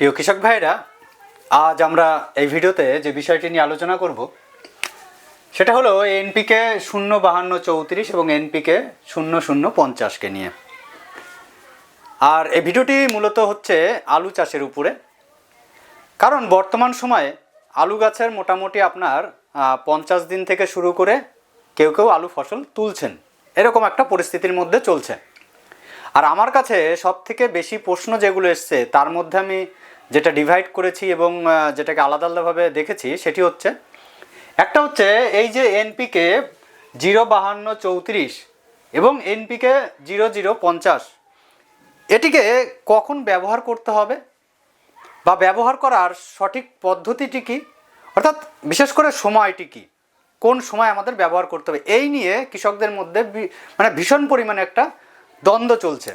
প্রিয় কৃষক ভাইরা, আজ আমরা এই ভিডিওতে যে বিষয়টি নিয়ে আলোচনা করব, সেটা হলো এনপিকে শূন্য বাহান্ন চৌত্রিশ এবং এনপিকে শূন্য শূন্য পঞ্চাশকে নিয়ে। আর এই ভিডিওটি মূলত হচ্ছে আলু চাষের উপরে। কারণ বর্তমান সময়ে আলু গাছের মোটামুটি আপনার পঞ্চাশ দিন থেকে শুরু করে কেউ কেউ আলু ফসল তুলছেন। এরকম একটা পরিস্থিতির মধ্যে চলছে। আর আমার কাছে সব থেকে বেশি প্রশ্ন যেগুলো এসছে, তার মধ্যে আমি যেটা ডিভাইড করেছি এবং যেটাকে আলাদা আলাদাভাবে দেখেছি, সেটি হচ্ছে, একটা হচ্ছে এই যে এনপিকে জিরো বাহান্ন চৌত্রিশ এবং এনপিকে জিরো জিরো পঞ্চাশ, এটিকে কখন ব্যবহার করতে হবে বা ব্যবহার করার সঠিক পদ্ধতিটি কী? অর্থাৎ বিশেষ করে সময়টি কী? কোন সময় আমাদের ব্যবহার করতে হবে? এই নিয়ে কৃষকদের মধ্যে মানে ভীষণ পরিমাণে একটা দ্বন্দ্ব চলছে।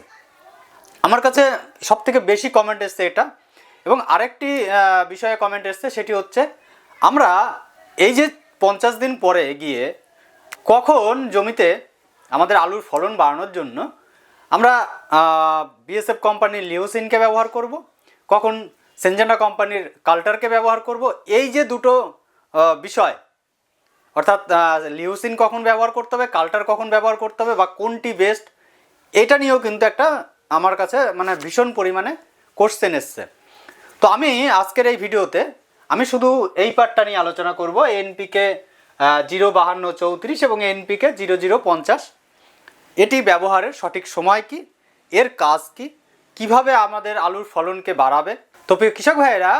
আমার কাছে সব থেকে বেশি কমেন্ট এসছে এটা। এবং আরেকটি বিষয়ে কমেন্ট এসছে, সেটি হচ্ছে, আমরা এই যে পঞ্চাশ দিন পরে গিয়ে কখন জমিতে আমাদের আলুর ফলন বাড়ানোর জন্য আমরা বিএসএফ কোম্পানির লিওসিনকে ব্যবহার করব, কখন সেনজেনা কোম্পানির কাল্টারকে ব্যবহার করব, এই যে দুটো বিষয়, অর্থাৎ লিউসিন কখন ব্যবহার করতে হবে কাল্টার কখন ব্যবহার করতে হবে, বা কোনটি বেস্ট এটা নিয়েও কিন্তু একটা আমার কাছে মানে ভীষণ পরিমাণে কোশ্চেন এসছে। তো আমি আজকের এই ভিডিওতে আমি শুধু এই পার্টটা নিয়ে আলোচনা করব, এনপিকে জিরো বাহান্ন চৌত্রিশ এবং এনপিকে জিরো জিরো পঞ্চাশ। এটি ব্যবহারের সঠিক সময় কি? এর কাজ কি? কীভাবে আমাদের আলুর ফলনকে বাড়াবে? তো কৃষক ভাইয়েরা,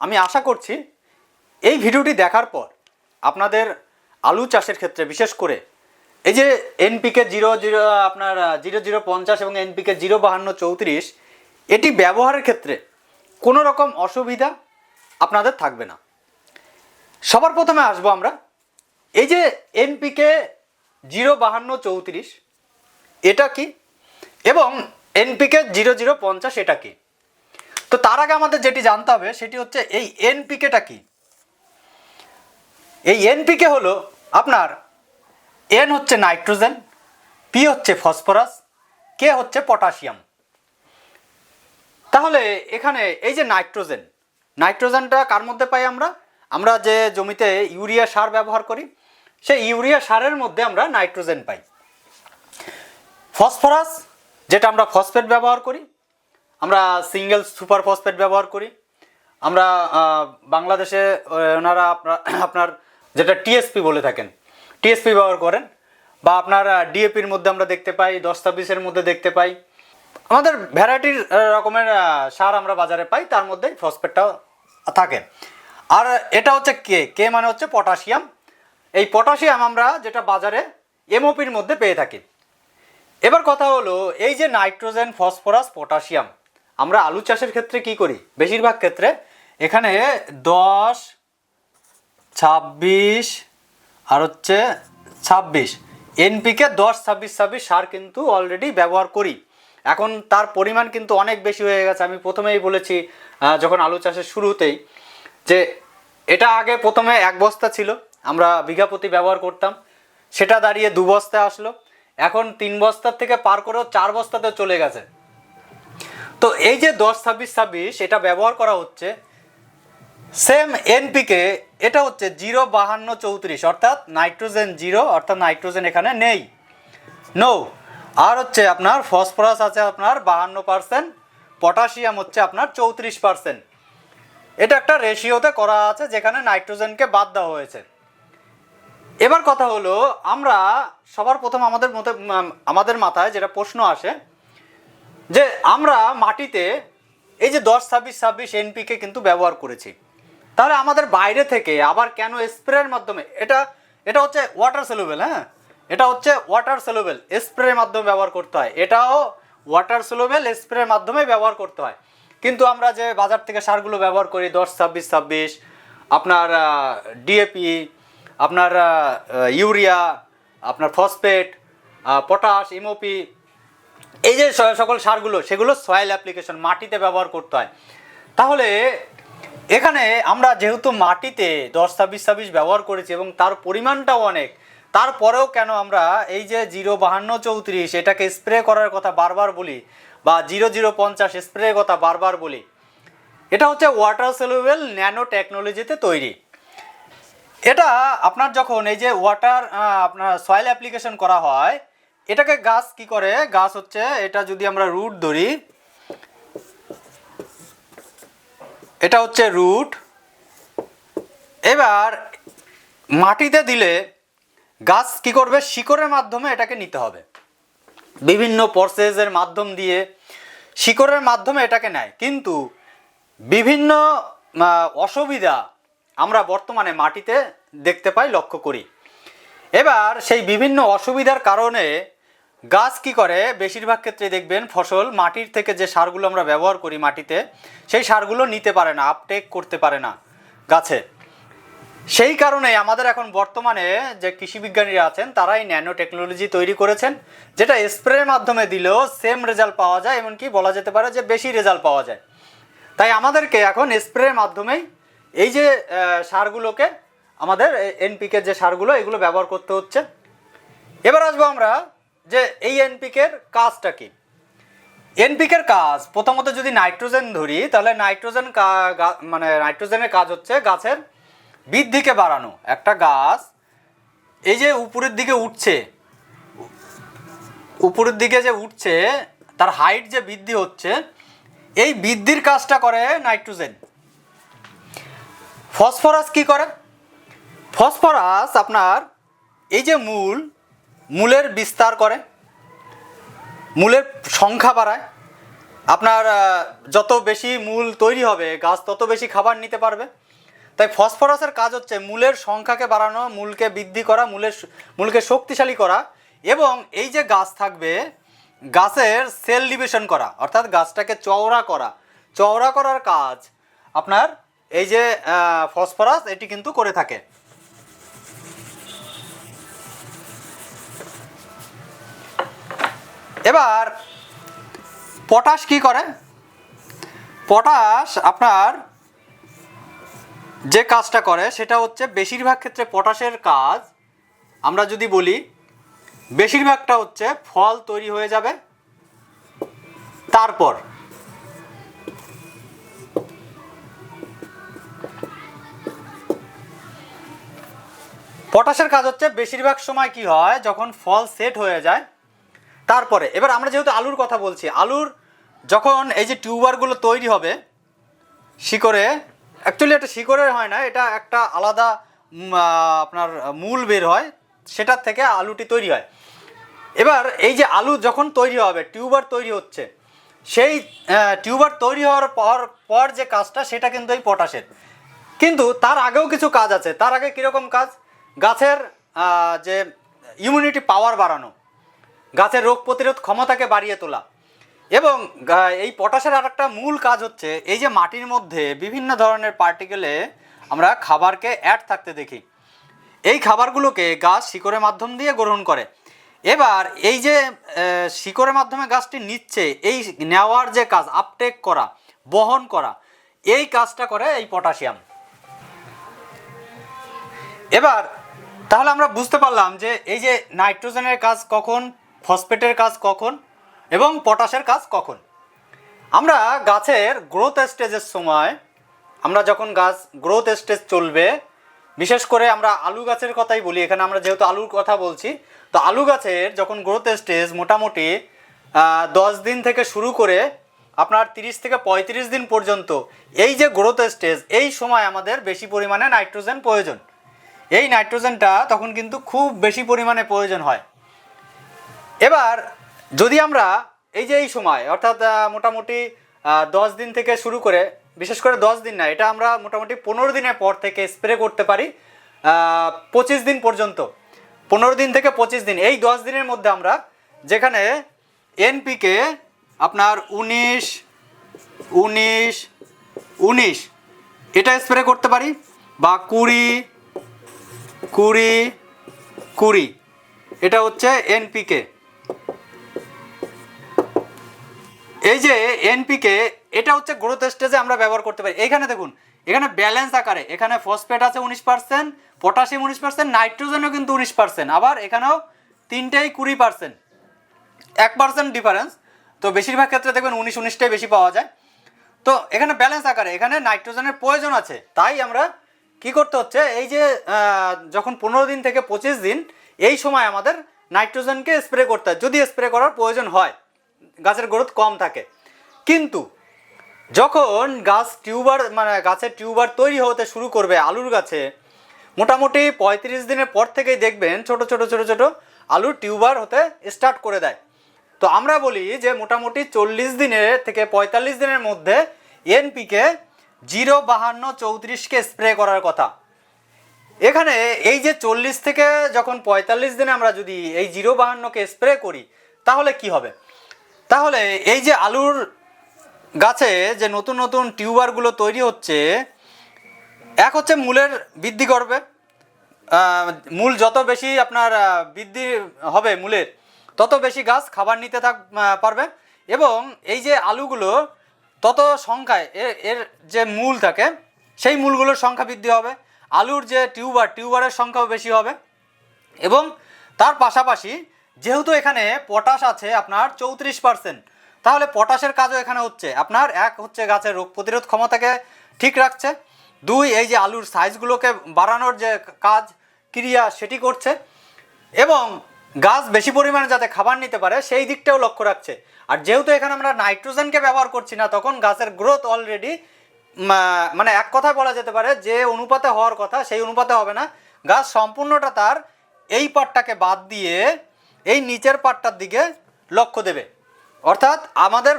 আমি আশা করছি এই ভিডিওটি দেখার পর আপনাদের আলু চাষের ক্ষেত্রে, বিশেষ করে এই যে এনপিকে জিরো জিরো, আপনার জিরো জিরো পঞ্চাশ এবং এনপিকে জিরো বাহান্ন চৌত্রিশ, এটি ব্যবহারের ক্ষেত্রে কোনো রকম অসুবিধা আপনাদের থাকবে না। সবার প্রথমে আসব আমরা। এই যে এনপিকে জিরো বাহান্ন চৌত্রিশ, এটা কি? এবং এনপিকে জিরো জিরো পঞ্চাশ, এটা কি? তো তার আগে আমাদের যেটি জানতে হবে, সেটি হচ্ছে এই এনপিকেটা কি? এই এনপিকে হলো আপনার এন হচ্ছে নাইট্রোজেন, পি হচ্ছে ফসফরাস, কে হচ্ছে পটাশিয়াম। তাহলে এখানে এই যে নাইট্রোজেন, নাইট্রোজেনটা কার মধ্যে পাই আমরা? আমরা যে জমিতে ইউরিয়া সার ব্যবহার করি, সেই ইউরিয়া সারের মধ্যে আমরা নাইট্রোজেন পাই। ফসফরাস, যেটা আমরা ফসফেট ব্যবহার করি, আমরা সিঙ্গেল সুপার ফসফেট ব্যবহার করি। আমরা বাংলাদেশে ওনারা আপনার আপনার যেটা টিএসপি বলে থাকেন, টিএসপি ব্যবহার করেন। বা আপনার ডিএপির মধ্যে আমরা দেখতে পাই, দশ ছাব্বিশের মধ্যে দেখতে পাই। আমাদের ভ্যারাইটির রকমের সার আমরা বাজারে পাই, তার মধ্যে ফসফেটটাও থাকে। আর এটা হচ্ছে কে কে মানে হচ্ছে পটাশিয়াম। এই পটাশিয়াম আমরা যেটা বাজারে এমওপির মধ্যে পেয়ে থাকি। এবার কথা হলো, এই যে নাইট্রোজেন, ফসফরাস, পটাশিয়াম, আমরা আলু চাষের ক্ষেত্রে কি করি? বেশিরভাগ ক্ষেত্রে এখানে দশ, ছাব্বিশ, আর হচ্ছে ছাব্বিশ। এনপিকে দশ, ছাব্বিশ ছাব্বিশ সার কিন্তু অলরেডি ব্যবহার করি। এখন তার পরিমাণ কিন্তু অনেক বেশি হয়ে গেছে। আমি প্রথমেই বলেছি যখন আলু চাষের শুরুতেই যে এটা আগে প্রথমে এক বস্তা ছিল, আমরা বিঘা প্রতি ব্যবহার করতাম। সেটা দাঁড়িয়ে দু বস্তা আসলো। এখন তিন বস্তার থেকে পার করেও চার বস্তাতে চলে গেছে। তো এই যে দশ, ছাব্বিশ ছাব্বিশ, এটা ব্যবহার করা হচ্ছে, সেম এনপিকে, এটা হচ্ছে জিরো বাহান্ন চৌত্রিশ, অর্থাৎ নাইট্রোজেন জিরো, অর্থাৎ নাইট্রোজেন এখানে নেই। নো আর হচ্ছে আপনার ফসফরাস আছে আপনার বাহান্ন পার্সেন্ট পটাশিয়াম হচ্ছে আপনার চৌত্রিশ পার্সেন্ট এটা একটা রেশিওতে করা আছে যেখানে নাইট্রোজেনকে বাদ দেওয়া হয়েছে। এবার কথা হলো, আমরা সবার প্রথম আমাদের মতে আমাদের মাথায় যেটা প্রশ্ন আসে, যে আমরা মাটিতে এই যে দশ ছাব্বিশ ছাব্বিশ এনপিকে কিন্তু ব্যবহার করেছি। তাহলে আমাদের বাইরে থেকে আবার কেন স্প্রের মাধ্যমে, এটা এটা হচ্ছে ওয়াটার সেলুবেল হ্যাঁ? এটা হচ্ছে ওয়াটার সেলুবেল স্প্রের মাধ্যমে ব্যবহার করতে হয়। এটাও ওয়াটার সেলুবেল স্প্রের মাধ্যমে ব্যবহার করতে হয়। কিন্তু আমরা যে বাজার থেকে সারগুলো ব্যবহার করি, দশ, ছাব্বিশ ছাব্বিশ, আপনার ডিএপি আপনার ইউরিয়া, আপনার ফসফেট পটাশ ইমোপি এই যে সকল সারগুলো, সেগুলো সয়েল অ্যাপ্লিকেশন মাটিতে ব্যবহার করতে হয়। তাহলে এখানে আমরা যেহেতু মাটিতে দশ, ছাব্বিশ ছাব্বিশ ব্যবহার করেছি এবং তার পরিমাণটাও অনেক তারপরেও কেন আমরা এই যে জিরো বাহান্ন চৌত্রিশ এটাকে স্প্রে করার কথা বারবার বলি বা জিরো জিরো পঞ্চাশ স্প্রে কথা বারবার বলি, এটা হচ্ছে ওয়াটার সেলুবেল ন্যানো টেকনোলজিতে তৈরি। এটা আপনার যখন এই যে ওয়াটার আপনার সয়েল অ্যাপ্লিকেশন করা হয়, এটাকে গাছ কি করে? গাছ হচ্ছে এটা যদি আমরা রুট ধরি, এটা হচ্ছে রুট এবার মাটিতে দিলে গাছ কি করবে? শিকড়ের মাধ্যমে এটাকে নিতে হবে। বিভিন্ন প্রসেসের মাধ্যম দিয়ে শিকড়ের মাধ্যমে এটাকে নেয়। কিন্তু বিভিন্ন অসুবিধা আমরা বর্তমানে মাটিতে দেখতে পাই, লক্ষ্য করি। এবার সেই বিভিন্ন অসুবিধার কারণে গাছ কি করে? বেশিরভাগ ক্ষেত্রে দেখবেন ফসল মাটির থেকে যে সারগুলো আমরা ব্যবহার করি মাটিতে, সেই সারগুলো নিতে পারে না আপটেক করতে পারে না গাছে। সেই কারণে আমাদের এখন বর্তমানে যে কৃষি বিজ্ঞানীরা আছেন, তারাই ন্যানো টেকনোলজি তৈরি করেছেন, যেটা স্প্রের মাধ্যমে দিলেও সেম রেজাল্ট পাওয়া যায়, এমনকি বলা যেতে পারে যে বেশি রেজাল্ট পাওয়া যায়। তাই আমাদেরকে এখন স্প্রের মাধ্যমেই এই যে সারগুলোকে, আমাদের এনপিকে যে সারগুলো, এগুলো ব্যবহার করতে হচ্ছে। এবার আসব আমরা যে এই এনপিকের কাজটা কি? এনপিকের কাজ, প্রথমত যদি নাইট্রোজেন ধরি, তাহলে নাইট্রোজেন মানে নাইট্রোজেনের কাজ হচ্ছে গাছের বৃদ্ধিকে বাড়ানো। একটা গাছ এই যে উপরের দিকে উঠছে, উপরের দিকে যে উঠছে, তার হাইট যে বৃদ্ধি হচ্ছে, এই বৃদ্ধির কাজটা করে নাইট্রোজেন। ফসফরাস কি করে? ফসফরাস আপনার এই যে মূল, মূলের বিস্তার করে, মূলের সংখ্যা বাড়ায়। আপনার যত বেশি মূল তৈরি হবে, গাছ তত বেশি খাবার নিতে পারবে। তাই ফসফরাসের কাজ হচ্ছে মূলের সংখ্যাকে বাড়ানো, মূলকে বৃদ্ধি করা, মূলের মূলকে শক্তিশালী করা এবং এই যে গাছ থাকবে, গাছের সেল ডিভিশন করা, অর্থাৎ গাছটাকে চওড়া করা। চওড়া করার কাজ আপনার এই যে ফসফরাস এটি কিন্তু করে থাকে। এবার, পটাশ কি করে? পটাশ আপনার যে কাজটা করে, সেটা হচ্ছে বেশিরভাগ ক্ষেত্রে পটাশের কাজ, আমরা যদি বলি, বেশিরভাগটা হচ্ছে ফল তৈরি হয়ে যাবে, তারপর পটাশের কাজ হচ্ছে বেশিরভাগ সময় কি হয়, যখন ফল সেট হয়ে যায়, তারপরে, এবার আমরা যেহেতু আলুর কথা বলছি, আলুর যখন এই যে টিউবারগুলো তৈরি হবে, শিকড়ে অ্যাকচুয়ালি এটা শিকড়ের হয় না, এটা একটা আলাদা আপনার মূল বের হয়, সেটার থেকে আলুটি তৈরি হয়। এবার এই যে আলু যখন তৈরি হবে, টিউবার তৈরি হচ্ছে, সেই টিউবার তৈরি হওয়ার পর পর যে কাজটা, সেটা কিন্তু এই পটাশের। কিন্তু তার আগেও কিছু কাজ আছে। তার আগে কীরকম কাজ? গাছের যে ইমিউনিটি পাওয়ার বাড়ানো, গাছের রোগ প্রতিরোধ ক্ষমতাকে বাড়িয়ে তোলা। এবং এই পটাশের আর একটা মূল কাজ হচ্ছে, এই যে মাটির মধ্যে বিভিন্ন ধরনের পার্টিকেলে আমরা খাবারকে অ্যাড থাকতে দেখি। এই খাবারগুলোকে গাছ শিকড়ের মাধ্যম দিয়ে গ্রহণ করে। এবার, এই যে শিকড়ের মাধ্যমে গাছটি নিচ্ছে, এই নেওয়ার যে কাজ আপটেক করা, বহন করা, এই কাজটা করে এই পটাশিয়াম। এবার, তাহলে আমরা বুঝতে পারলাম যে, এই যে নাইট্রোজেনের কাজ কখন, ফসফেটের কাজ কখন এবং পটাশের কাজ কখন? আমরা গাছের গ্রোথ স্টেজের সময়, আমরা যখন গাছ গ্রোথ স্টেজ চলবে, বিশেষ করে আমরা আলু গাছের কথাই বলি, এখানে আমরা যেহেতু আলুর কথা বলছি, তো আলু গাছের যখন গ্রোথ স্টেজ মোটামুটি দশ দিন থেকে শুরু করে আপনার তিরিশ থেকে পঁয়ত্রিশ দিন পর্যন্ত, এই যে গ্রোথ স্টেজ এই সময় আমাদের বেশি পরিমাণে নাইট্রোজেন প্রয়োজন। এই নাইট্রোজেনটা তখন কিন্তু খুব বেশি পরিমাণে প্রয়োজন হয়। এবার যদি আমরা এই যে এই সময়, অর্থাৎ মোটামুটি দশ দিন থেকে শুরু করে, বিশেষ করে দশ দিন না, এটা আমরা মোটামুটি পনেরো দিনের পর থেকে স্প্রে করতে পারি পঁচিশ দিন পর্যন্ত। পনেরো দিন থেকে পঁচিশ দিন, এই দশ দিনের মধ্যে আমরা যেখানে এনপিকে আপনার উনিশ উনিশ উনিশ, এটা স্প্রে করতে পারি, বা কুড়ি কুড়ি কুড়ি, এটা হচ্ছে এনপিকে এই যে এনপিকে এটা হচ্ছে গ্রোথ স্টেজে আমরা ব্যবহার করতে পারি। এখানে দেখুন, এখানে ব্যালেন্স আকারে, এখানে ফসফেট আছে উনিশ পার্সেন্ট পটাশিয়াম উনিশ পার্সেন্ট নাইট্রোজেনও কিন্তু উনিশ পার্সেন্ট আবার এখানেও তিনটেই কুড়ি পার্সেন্ট এক পার্সেন্ট ডিফারেন্স তো বেশিরভাগ ক্ষেত্রে দেখবেন উনিশ, উনিশটাই বেশি পাওয়া যায়। তো এখানে ব্যালেন্স আকারে, এখানে নাইট্রোজেনের প্রয়োজন আছে। তাই আমরা কি করতে হচ্ছে, এই যে যখন পনেরো দিন থেকে পঁচিশ দিন, এই সময় আমাদের নাইট্রোজেনকে স্প্রে করতে হয়। যদি স্প্রে করার প্রয়োজন হয় গাছের গ্রোথ কম থাকে। কিন্তু যখন গাছ টিউবার মানে গাছের টিউবার তৈরি হতে শুরু করবে আলুর গাছে, মোটামুটি পঁয়ত্রিশ দিনের পর থেকেই দেখবেন ছোট ছোট ছোট ছোট আলুর টিউবার হতে স্টার্ট করে দেয়। তো আমরা বলি যে মোটামুটি চল্লিশ দিনের থেকে পঁয়তাল্লিশ দিনের মধ্যে এনপিকে জিরো বাহান্ন চৌত্রিশকে স্প্রে করার কথা। এখানে এই যে চল্লিশ থেকে যখন পঁয়তাল্লিশ দিনে আমরা যদি এই জিরো বাহান্নকে স্প্রে করি, তাহলে কি হবে? তাহলে এই যে আলুর গাছে যে নতুন নতুন টিউবারগুলো তৈরি হচ্ছে, এক হচ্ছে মূলের বৃদ্ধি করবে। মূল যত বেশি আপনার বৃদ্ধি হবে মূলের, তত বেশি গাছ খাবার নিতে থাক পারবে। এবং এই যে আলুগুলো তত সংখ্যায় এর এর যে মূল থাকে, সেই মূলগুলোর সংখ্যা বৃদ্ধি হবে। আলুর যে টিউবার, টিউবারের সংখ্যাও বেশি হবে। এবং তার পাশাপাশি যেহেতু এখানে পটাশ আছে, আপনার চৌত্রিশ পার্সেন্ট তাহলে পটাশের কাজও এখানে হচ্ছে। আপনার এক হচ্ছে গাছের রোগ প্রতিরোধ ক্ষমতাকে ঠিক রাখছে। দুই, এই যে আলুর সাইজগুলোকে বাড়ানোর যে কাজ, ক্রিয়া, সেটি করছে। এবং গাছ বেশি পরিমাণে যাতে খাবার নিতে পারে, সেই দিকটাও লক্ষ্য রাখছে। আর যেহেতু এখানে আমরা নাইট্রোজেনকে ব্যবহার করছি না, তখন গাছের গ্রোথ অলরেডি মানে এক কথায় বলা যেতে পারে, যে অনুপাতে হওয়ার কথা, সেই অনুপাতে হবে না। গাছ সম্পূর্ণটা তার এই পাটটাকে বাদ দিয়ে এই নিচের পাটটার দিকে লক্ষ্য দেবে। অর্থাৎ আমাদের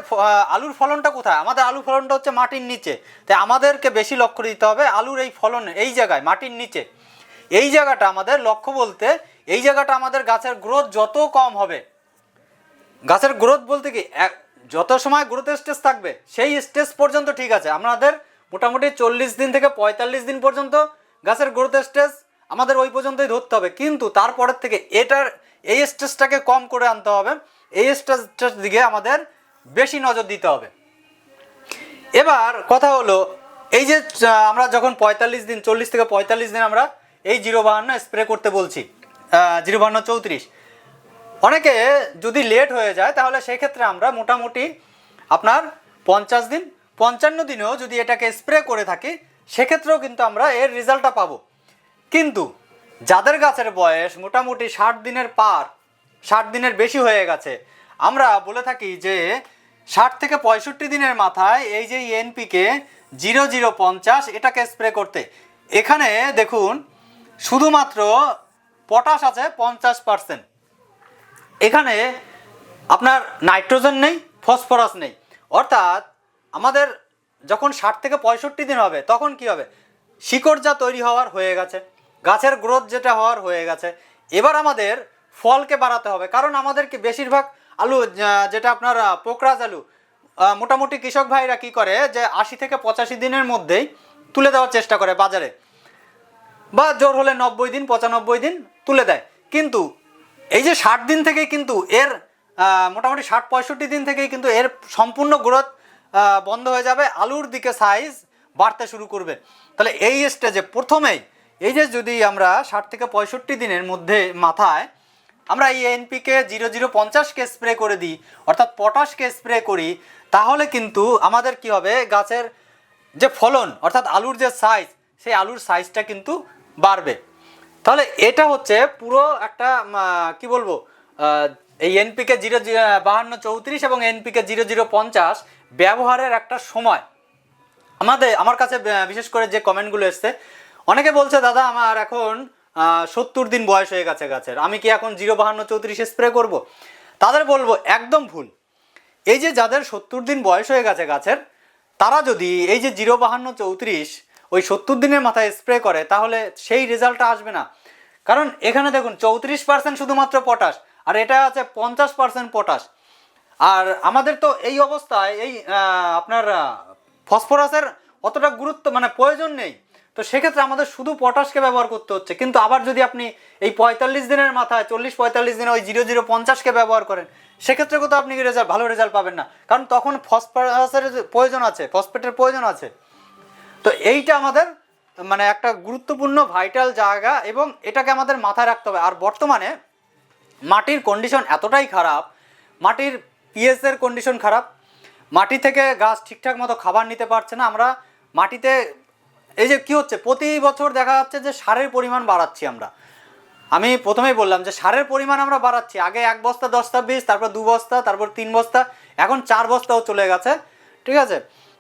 আলুর ফলনটা কোথায়? আমাদের আলু ফলনটা হচ্ছে মাটির নিচে। তাই আমাদেরকে বেশি লক্ষ্য দিতে হবে আলুর এই ফলন এই জায়গায়, মাটির নিচে। এই জায়গাটা আমাদের লক্ষ্য বলতে, এই জায়গাটা আমাদের গাছের গ্রোথ যত কম হবে, গাছের গ্রোথ বলতে কি যত সময় গ্রোথ স্টেজ থাকবে, সেই স্টেজ পর্যন্ত ঠিক আছে। আমাদের মোটামুটি চল্লিশ দিন থেকে পঁয়তাল্লিশ দিন পর্যন্ত গাছের গ্রোথ স্টেজ আমাদের ওই পর্যন্তই ধরতে হবে। কিন্তু তারপরের থেকে এটার এই স্টেজটাকে কম করে আনতে হবে, এই স্টেজটার দিকে আমাদের বেশি নজর দিতে হবে। এবার কথা হলো, এই যে আমরা যখন পঁয়তাল্লিশ দিন, চল্লিশ থেকে পঁয়তাল্লিশ দিন আমরা এই জিরো বাহান্ন স্প্রে করতে বলছি জিরো বাহান্ন চৌত্রিশ। অনেকে যদি লেট হয়ে যায়, তাহলে সেই ক্ষেত্রে আমরা মোটামুটি আপনার পঞ্চাশ দিন, পঞ্চান্ন দিনেও যদি এটাকে স্প্রে করে থাকি, সেক্ষেত্রেও কিন্তু আমরা এর রেজাল্টটা পাবো। কিন্তু যাদের গাছের বয়স মোটামুটি ষাট দিনের পার, ষাট দিনের বেশি হয়ে গেছে, আমরা বলে থাকি যে ষাট থেকে পঁয়ষট্টি দিনের মাথায় এই যে এনপিকে জিরো জিরো পঞ্চাশ এটাকে স্প্রে করতে, এখানে দেখুন শুধুমাত্র পটাশ আছে পঞ্চাশ পার্সেন্ট। এখানে আপনার নাইট্রোজেন নেই, ফসফরাস নেই, অর্থাৎ আমাদের যখন ষাট থেকে পঁয়ষট্টি দিন হবে, তখন কি হবে? শিকড় যা তৈরি হওয়ার হয়ে গেছে। গাছের গ্রোথ যেটা হওয়ার হয়ে গেছে। এবার আমাদের ফলকে বাড়াতে হবে। কারণ আমাদেরকে বেশিরভাগ আলু যেটা আপনার পোকরাজ আলু মোটামুটি কৃষক ভাইরা কি করে যে আশি থেকে পঁচাশি দিনের মধ্যেই তুলে দেওয়ার চেষ্টা করে বাজারে। বা জোর হলে নব্বই দিন, পঁচানব্বই দিন তুলে দেয়। কিন্তু এই যে ষাট দিন থেকেই কিন্তু এর মোটামুটি ষাট, পঁয়ষট্টি দিন থেকেই কিন্তু এর সম্পূর্ণ গ্রোথ বন্ধ হয়ে যাবে। আলুর দিকে সাইজ বাড়তে শুরু করবে। তাহলে এই স্টেজে প্রথমেই এই যে যদি আমরা ষাট থেকে পঁয়ষট্টি দিনের মধ্যে মাথায় আমরা এই এনপিকে জিরো জিরো পঞ্চাশকে স্প্রে করে দিই, অর্থাৎ পটাশকে স্প্রে করি, তাহলে কিন্তু আমাদের কি হবে? গাছের যে ফলন, অর্থাৎ আলুর যে সাইজ সেই আলুর সাইজটা কিন্তু বাড়বে। তাহলে এটা হচ্ছে পুরো একটা কি বলব? এই এনপিকে জিরো বাহান্ন চৌত্রিশ এবং এনপিকে জিরো জিরো পঞ্চাশ ব্যবহারের একটা সময়। আমাদের, আমার কাছে বিশেষ করে যে কমেন্টগুলো এসছে অনেকে বলছে, দাদা, আমার এখন সত্তর দিন বয়স হয়ে গেছে গাছের। আমি কি এখন জিরো বাহান্ন চৌত্রিশ স্প্রে করব? তাদের বলব, একদম ভুল। এই যে যাদের সত্তর দিন বয়স হয়ে গেছে গাছের, তারা যদি এই যে জিরো বাহান্ন চৌত্রিশ ওই সত্তর দিনের মাথায় স্প্রে করে, তাহলে সেই রেজাল্টটা আসবে না। কারণ এখানে দেখুন, চৌত্রিশ পার্সেন্ট শুধুমাত্র পটাশ, আর এটা আছে পঞ্চাশ পার্সেন্ট পটাশ। আর আমাদের তো এই অবস্থায় এই আপনার ফসফরাসের অতটা গুরুত্ব মানে প্রয়োজন নেই। তো সেক্ষেত্রে আমাদের শুধু পটাশকে ব্যবহার করতে হচ্ছে। কিন্তু আবার যদি আপনি এই পঁয়তাল্লিশ দিনের মাথায়, চল্লিশ পঁয়তাল্লিশ দিনে ওই জিরো জিরো পঞ্চাশকে ব্যবহার করেন, সেক্ষেত্রে কোথাও আপনি রেজাল্ট ভালো রেজাল্ট পাবেন না। কারণ তখন ফসফরাসের প্রয়োজন আছে ফসফেটের প্রয়োজন আছে। তো এইটা আমাদের মানে একটা গুরুত্বপূর্ণ ভাইটাল জায়গা এবং এটাকে আমাদের মাথায় রাখতে হবে। আর বর্তমানে মাটির কন্ডিশন এতটাই খারাপ, মাটির পিএস এর কন্ডিশন খারাপ, মাটি থেকে গাছ ঠিকঠাক মতো খাবার নিতে পারছে না। আমরা মাটিতে এই যে কি হচ্ছে? প্রতি বছর দেখা যাচ্ছে যে সারের পরিমাণ বাড়াচ্ছি আমরা। আমি প্রথমেই বললাম যে সারের পরিমাণ আমরা বাড়াচ্ছি। আগে এক বস্তা দশটা বীজ তারপর দু বস্তা, তারপর তিন বস্তা, এখন চার বস্তাও চলে গেছে। ঠিক আছে?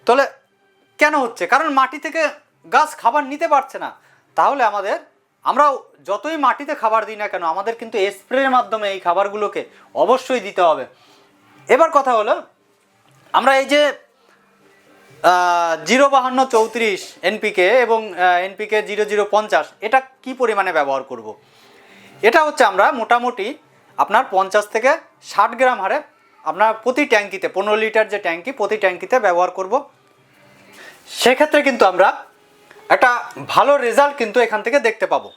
তাহলে কেন হচ্ছে? কারণ মাটি থেকে গাছ খাবার নিতে পারছে না। তাহলে আমাদের আমরা যতই মাটিতে খাবার দিই না কেন, আমাদের কিন্তু স্প্রের মাধ্যমে এই খাবারগুলোকে অবশ্যই দিতে হবে। এবার কথা হলো, আমরা এই যে জিরো বাহান্ন চৌত্রিশ এনপিকে এবং এনপিকে জিরো জিরো পঞ্চাশ, এটা কি পরিমাণে ব্যবহার করব। এটা হচ্ছে আমরা মোটামুটি আপনার পঞ্চাশ থেকে ষাট গ্রাম হারে আপনার প্রতি ট্যাঙ্কিতে, পনেরো লিটার যে ট্যাঙ্কি, প্রতি ট্যাঙ্কিতে ব্যবহার করব। সেক্ষেত্রে কিন্তু আমরা একটা ভালো রেজাল্ট কিন্তু এখান থেকে দেখতে পাবো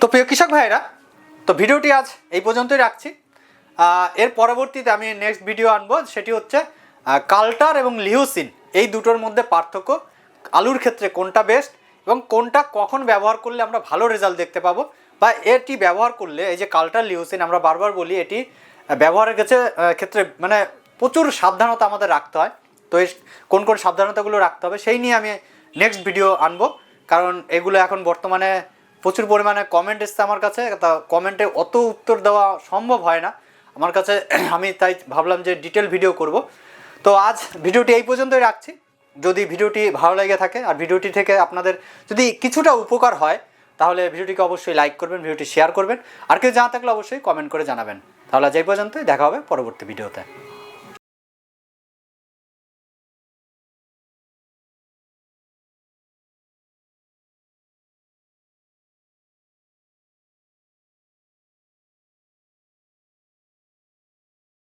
তো প্রিয় কৃষক ভাইরা তো ভিডিওটি আজ এই পর্যন্তই রাখছি এর পরবর্তীতে আমি নেক্সট ভিডিও আনব, সেটি হচ্ছে কাল্টার এবং লিউসিন এই দুটোর মধ্যে পার্থক্য, আলুর ক্ষেত্রে কোনটা বেস্ট এবং কোনটা কখন ব্যবহার করলে আমরা ভালো রেজাল্ট দেখতে পাবো বা এটি ব্যবহার করলে, এই যে কাল্টার লিউসিন আমরা বারবার বলি, এটি ব্যবহারের কাছে ক্ষেত্রে মানে প্রচুর সাবধানতা আমাদের রাখতে হয়। তো এই কোন কোন সাবধানতাগুলো রাখতে হবে সেই নিয়ে আমি নেক্সট ভিডিও আনব। কারণ এগুলো এখন বর্তমানে প্রচুর পরিমাণে কমেন্ট এসছে আমার কাছে। তা কমেন্টে অত উত্তর দেওয়া সম্ভব হয় না। আমার কাছে আমি তাই ভাবলাম যে ডিটেল ভিডিও করব। তো আজ ভিডিওটি এই পর্যন্তই রাখছি। যদি ভিডিওটি ভালো লেগে থাকে আর ভিডিওটি থেকে আপনাদের যদি কিছুটা উপকার হয়, তাহলে ভিডিওটিকে অবশ্যই লাইক করবেন, ভিডিওটি শেয়ার করবেন। আর কেউ জানা থাকলে অবশ্যই কমেন্ট করে জানাবেন। তাহলে আজ এই পর্যন্তই, দেখা হবে পরবর্তী ভিডিওতে।